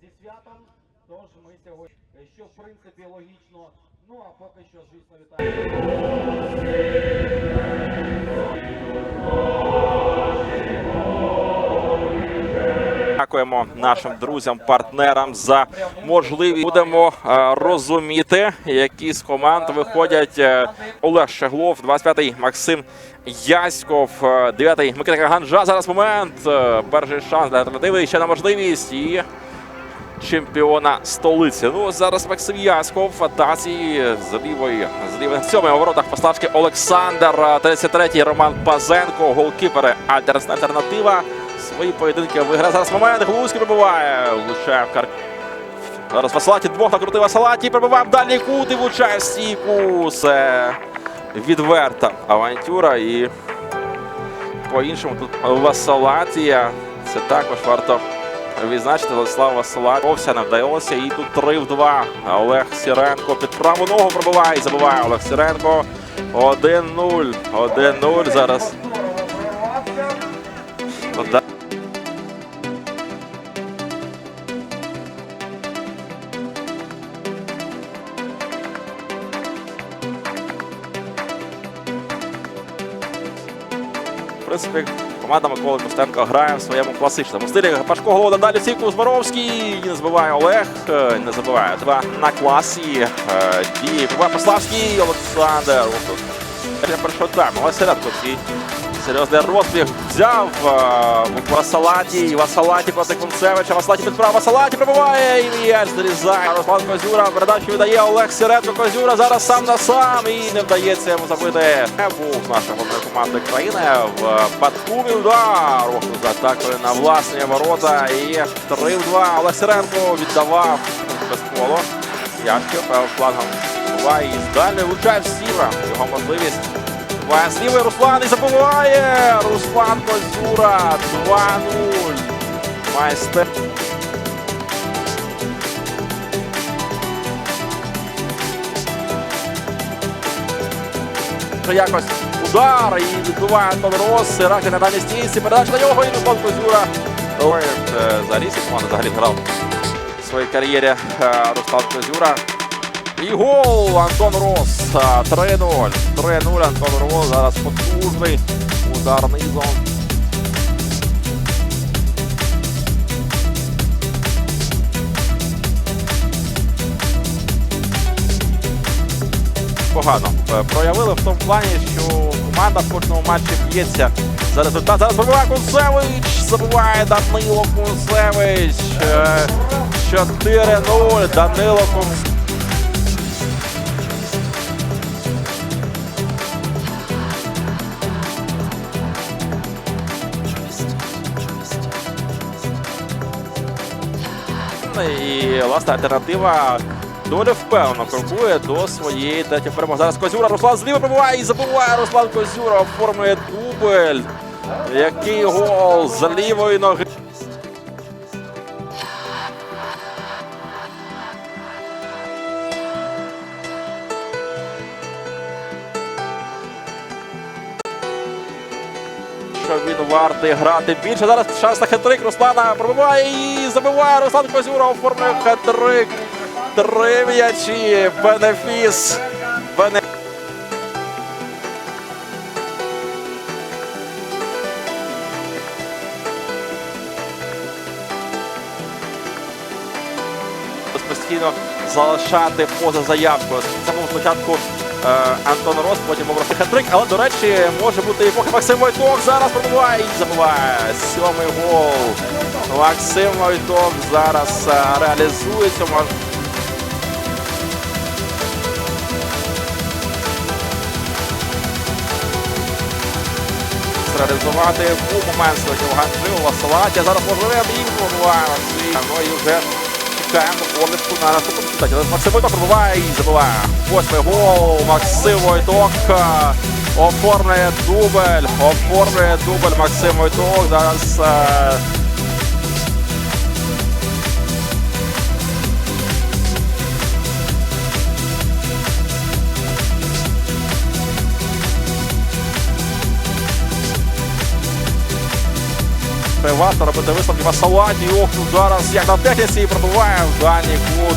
зі святом. Тож ми сьогодні, що в принципі логічно. Ну а поки що, звісно, вітаю. Дякуємо нашим друзям, партнерам за можливість. Будемо е, розуміти, які з команд виходять. Е, Олег Шеглов, 25-й Максим Яськов, е, 9-й Микита Ганжа. Зараз момент. Е, Перший шанс для альтернативи. Ще на можливість і чемпіона столиці. Ну зараз Максим Яськов в атаці з лівої з лівої сьомий у воротах Пославський Олександр, 33-й Роман Пазенко, голкіпери альтернативна альтернатива. Свої поєдинки виграє зараз момент. Глузький прибуває. Влучає в кар. Зараз Васалаті двох накрутив Васалаті. Прибиває в дальній кут і влучає стійку. Це відверта авантюра. І по-іншому тут Васалатія. Це також варто відзначити. Владислав Василат. Овся не вдалося. І тут 3 в 2. Олег Сіренко під праву ногу пробиває. І забиває Олег Сіренко. 1-0. 1-0 зараз. Принципі, команда Миколи Костенко грає в своєму класичному стилі. Пашко голова далі Сіку Зборовський. Не забиває Олег. е, Не забиває. Два на класі. Дії Діє Павло Пославський. Олександр. Для першого тайму. Ось Середко свій серйозний розбіг взяв е, Васалаті. Васалаті проти Кунцевича. Васалаті під право. Васалаті пробиває. І м'яч зрізає. Руслан Козюра. Передачу віддає Олег Середко. Козюра зараз сам на сам. І не вдається йому забити. Був наша головна країни в Баткумі удар. Ох, за атакою на власні ворота. І 3 в 2. Олег Сиренко віддавав без коло. Яшків флангом буває і здалі влучає в Сіва. Його можливість. З Руслан і забуває. Руслан Козюра 2-0. Майстер. Якось удар і відбиває Антон Рос. На даній стійці. Передача на нього і Руслан Козюра. Е, Заріс команда взагалі грав в своїй кар'єрі е, Руслан Козюра. І гол Антон Рос. 3-0. 3-0 Антон Рос. Зараз потужний удар низом. Погано е, проявили в тому плані, що команда в кожному матчі б'ється за результат. Зараз пробиває Кунцевич. Забуває Данило Кунцевич. Е, 4-0. Данило Кунцевич. І власне альтернатива доволі впевнено крокує до своєї третьої перемоги. Зараз Козюра Руслан зліва пробиває і забуває Руслан Козюра. Оформлює дубль. Який гол з лівої ноги. Що він вартий грати більше. Зараз шанс на хет-трик. Руслана пробиває і забиває Руслан Козюра. Оформлює хет-трик. Три м'ячі. Бенефіс. Бене... постійно залишати поза заявкою. Це був спочатку Антон Рос, потім був Рости хет-трик, але, до речі, може бути і поки Максим Войток зараз пробиває і забиває. Сьомий гол. Максим Войток зараз е, реалізує цю мож- реалізувати був момент сьогодні у Ганджи, у Салаті. Зараз можливо пробиває Максим. Ну і вже чекаємо огляду на наступному читаті. Максим Войток пробиває і забиває. Восьмий гол. Максим Войток е, оформлює дубль. Оформлює дубль Максим Войток. Зараз варто робити висновки в асалаті. Ох, зараз як на техніці пробиває в дальній кут.